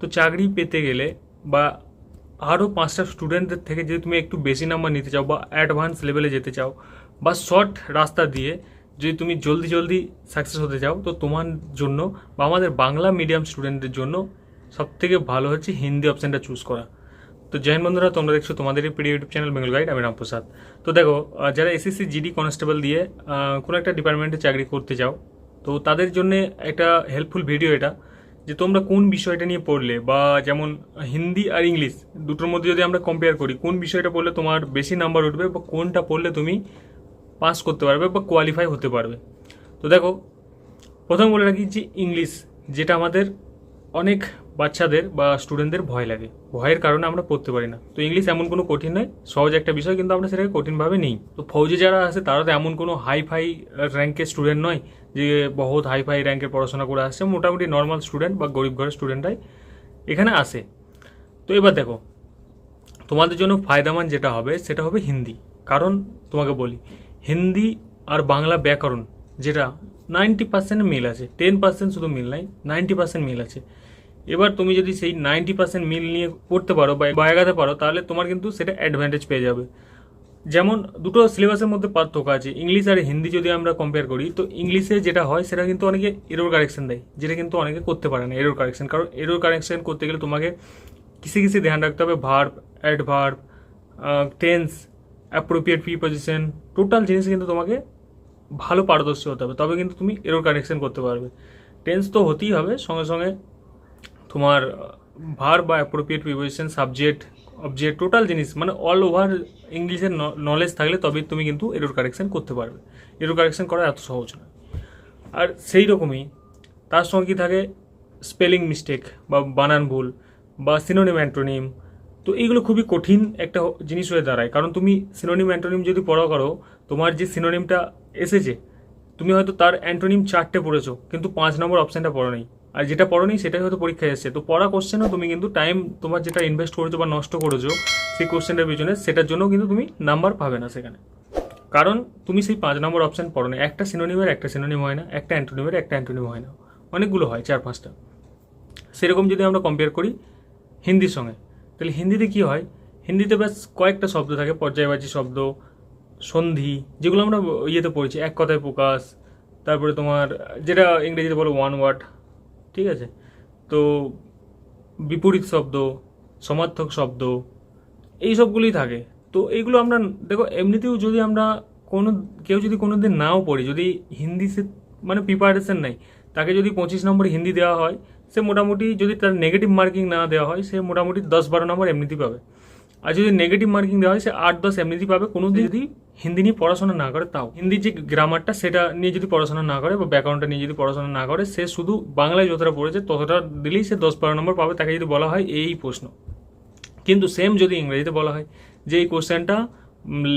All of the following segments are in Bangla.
তো চাকরি পেতে গেলে বা আরও পাঁচটা স্টুডেন্টদের থেকে যদি তুমি একটু বেশি নাম্বার নিতে চাও বা অ্যাডভান্স লেভেলে যেতে চাও বা শর্ট রাস্তা দিয়ে যদি তুমি জলদি জলদি সাকসেস হতে চাও, তো তোমার জন্য বা আমাদের বাংলা মিডিয়াম স্টুডেন্টদের জন্য সবথেকে ভালো হচ্ছে হিন্দি অপশানটা চুজ করা। তো জয়েন বন্ধুরা, তোমরা দেখছ তোমাদেরই প্রিয় ইউটিউব চ্যানেল বেঙ্গল গাইড আমি রামপ্রসাদ তো দেখো যারা এসএসসি জিডি কনস্টেবল দিয়ে কোনো একটা ডিপার্টমেন্টে চাকরি করতে চাও, তো তাদের জন্য একটা হেল্পফুল ভিডিও এটা। যে তোমরা কোন বিষয়টা নিয়ে পড়লে বা যেমন হিন্দি আর ইংলিশ দুটোর মধ্যে যদি আমরা কম্পেয়ার করি, কোন বিষয়টা পড়লে তোমার বেশি নাম্বার উঠবে বা কোনটা পড়লে তুমি পাস করতে পারবে বা কোয়ালিফাই হতে পারবে? তো দেখো, প্রথম বলে রাখি যে ইংলিশ যেটা আমাদের অনেক বাচ্চাদের বা স্টুডেন্টদের ভয় লাগে। ভয়ের কারণে আমরা পড়তে পারি না। তো ইংলিশ এমন কোনো কঠিন নয়, সহজ একটা বিষয়, কিন্তু আমরা সেটাকে কঠিনভাবে নেই। তো ফৌজে যারা আছে, তারা তো এমন কোনো হাই ফাই র্যাঙ্কের স্টুডেন্ট নয়, যে বহুত হাই ফাই র্যাঙ্কের পড়াশোনা করে আসছে। মোটামুটি নর্মাল স্টুডেন্ট বা গরিব ঘরের স্টুডেন্টরাই এখানে আসে। তো এবার দেখো, তোমাদের জন্য ফায়দামান যেটা হবে, সেটা হবে হিন্দি। কারণ তোমাকে বলি, হিন্দি আর বাংলা ব্যাকরণ, যেটা নাইনটি পার্সেন্ট মিল আছে। টেন পার্সেন্ট শুধু মিল নাই নাইনটি পার্সেন্ট মিল আছে। এবার তুমি যদি সেই নাইনটি পার্সেন্ট মিল নিয়ে পড়তে পারো বা এগাতে পারো, তাহলে তোমার কিন্তু সেটা অ্যাডভান্টেজ পেয়ে যাবে। যেমন দুটো সিলেবাসের মধ্যে পার্থক্য আছে ইংলিশ আর হিন্দি যদি আমরা কম্পেয়ার করি, তো ইংলিশে যেটা হয়, সেটা কিন্তু অনেকে এরোর কারেকশন দেয়, যেটা কিন্তু অনেকে করতে পারে না এরোর কারেকশন কারণ এরোর কারেকশন করতে গেলে তোমাকে কিসে কিসে ধ্যান রাখতে হবে? Verb adverb tense appropriate preposition total জিনিস কিন্তু তোমাকে ভালো পারদর্শী হতে হবে। তবে কিন্তু তুমি এরোর কারেকশন করতে পারবে। টেন্স তো হতেই হবে, সঙ্গে সঙ্গে তোমার ভার বা appropriate preposition subject object total জিনিস মানে অল ওভার ইংলিশের নলেজ থাকলে তবেই তুমি কিন্তু এরোর কারেকশন করতে পারবে। এরোর কারেকশন করা এত সহজ নয় আর সেই রকমই তার সঙ্গে কি থাকে? স্পেলিং মিস্টেক বা বানান ভুল বা সিনোনিম অ্যান্টোনিম তো এইগুলো খুবই কঠিন একটা জিনিস হয়ে দাঁড়ায়। কারণ তুমি সিনোনিম অ্যান্টোনিম যদি পড়া করো, তোমার যে সিনোনিমটা এসেছে, তুমি হয়তো তার অ্যান্টোনিম চারটে পড়েছো, কিন্তু পাঁচ নম্বর অপশানটা পড়ো নেই আর যেটা পড়ো নেই সেটাই হয়তো পরীক্ষায় এসেছে। তো পড়া কোশ্চেনও তুমি কিন্তু টাইম তোমার যেটা ইনভেস্ট করেছ বা নষ্ট করেছ, সেই কোশ্চেনটার পিছনে সেটার জন্য কিন্তু তুমি নাম্বার পাবে না সেখানে। কারণ তুমি সেই পাঁচ নম্বর অপশান পড়ো না একটা সিনোনিমের একটা সিনোনিম হয় না, একটা অ্যান্টোনিমের একটা অ্যান্টোনিম হয় না। অনেকগুলো হয়, চার পাঁচটা। সেরকম যদি আমরা কম্পেয়ার করি হিন্দির সঙ্গে তাহলে হিন্দিতে কি হয়? হিন্দিতে ব্যাস কয়েকটা শব্দ থাকে পর্যায়বাচী শব্দ, সন্ধি, যেগুলো আমরা ইয়েতে পড়েছি, এক কথায় প্রকাশ, তারপরে তোমার, যেটা ইংরেজিতে বলো ওয়ান ওয়ার্ড ঠিক আছে? তো বিপরীত শব্দ, সমার্থক শব্দ, এই সবগুলোই থাকে। তো এইগুলো আমরা, দেখো, এমনিতেও যদি আমরা কোনো, কেউ যদি কোনো দিন নাও পড়ি, যদি হিন্দি সে মানে প্রিপারেশন নেই তাকে যদি পঁচিশ নম্বর হিন্দি দেওয়া হয়, সে মোটামুটি যদি তার নেগেটিভ মার্কিং না দেওয়া হয়, সে মোটামুটি দশ বারো নম্বর এমনিতেই পাবে। আর যদি নেগেটিভ মার্কিং দেওয়া হয়, সে আট, দশ এমনিতেই পাবে। কোনো যদি হিন্দি নিয়ে পড়াশোনা না করে, তাও। হিন্দির যে গ্রামারটা সেটা নিয়ে যদি পড়াশোনা না করে বা ব্যাকরণটা নিয়ে যদি পড়াশোনা না করে, সে শুধু বাংলায় যতটা পড়েছে, ততটা দিলেই সে দশ, বারো নম্বর পাবে। তাকে যদি বলা হয়, এই প্রশ্ন। কিন্তু সেম যদি ইংরেজিতে বলা হয়, যে এই কোশ্চেনটা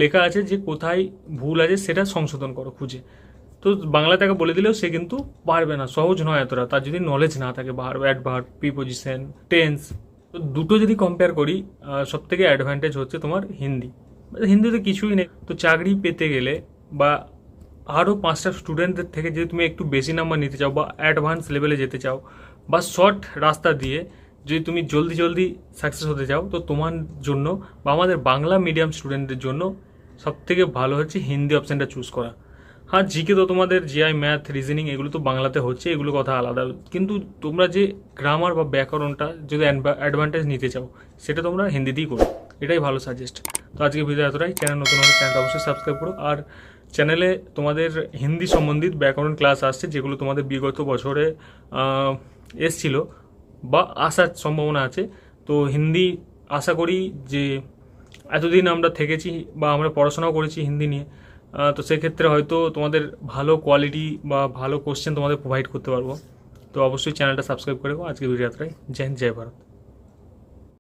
লেখা আছে যে কোথায় ভুল আছে, সেটা সংশোধন করো খুঁজে। তো বাংলা তাকে বলে দিলেও সে কিন্তু পারবে না। সহজ নয় এতটা। তার যদি নলেজ না থাকে ভার অ্যাডভার্ব প্রিপোজিশন টেন্স তো দুটো যদি কম্পেয়ার করি সব থেকে অ্যাডভান্টেজ হচ্ছে তোমার হিন্দি। হিন্দিতে কিছুই নেই। তো চাকরি পেতে গেলে বা আরও পাঁচটা স্টুডেন্টদের থেকে যদি তুমি একটু বেশি নাম্বার নিতে চাও বা অ্যাডভান্স লেভেলে যেতে চাও বা শর্ট রাস্তা দিয়ে যদি তুমি জলদি জলদি সাকসেস হতে চাও, তো তোমার জন্য বা আমাদের বাংলা মিডিয়াম স্টুডেন্টদের জন্য সব থেকে ভালো হচ্ছে হিন্দি অপশানটা চুজ করা। হ্যাঁ জিকে তো তোমাদের জিআই ম্যাথ রিজনিং এগুলো তো বাংলাতে হচ্ছে, এগুলো কথা আলাদা। কিন্তু তোমরা যে গ্রামার বা ব্যাকরণটা যদি অ্যাডভান্টেজ নিতে চাও, সেটা তোমরা হিন্দিতেই করো। এটাই ভালো সাজেস্ট তো আজকে ভিডিও এতটাই। চ্যানেল নতুন হলে চ্যানেলটা অবশ্যই সাবস্ক্রাইব করো। আর চ্যানেলে তোমাদের হিন্দি সম্বন্ধিত ব্যাকরণ ক্লাস আসছে, যেগুলো তোমাদের বিগত বছরে এসছিল বা আসার সম্ভাবনা আছে। তো হিন্দি আশা করি যে এতদিন আমরা থেকেছি বা আমরা পড়াশোনাও করেছি হিন্দি নিয়ে তো সেক্ষেত্রে হয়তো তোমাদের ভালো কোয়ালিটি বা ভালো কোশ্চেন তোমাদের প্রোভাইড করতে পারব। তো অবশ্যই চ্যানেলটা সাবস্ক্রাইব করে আজকে ভিডিও যাত্রায় জয় হিন্দ, জয় ভারত।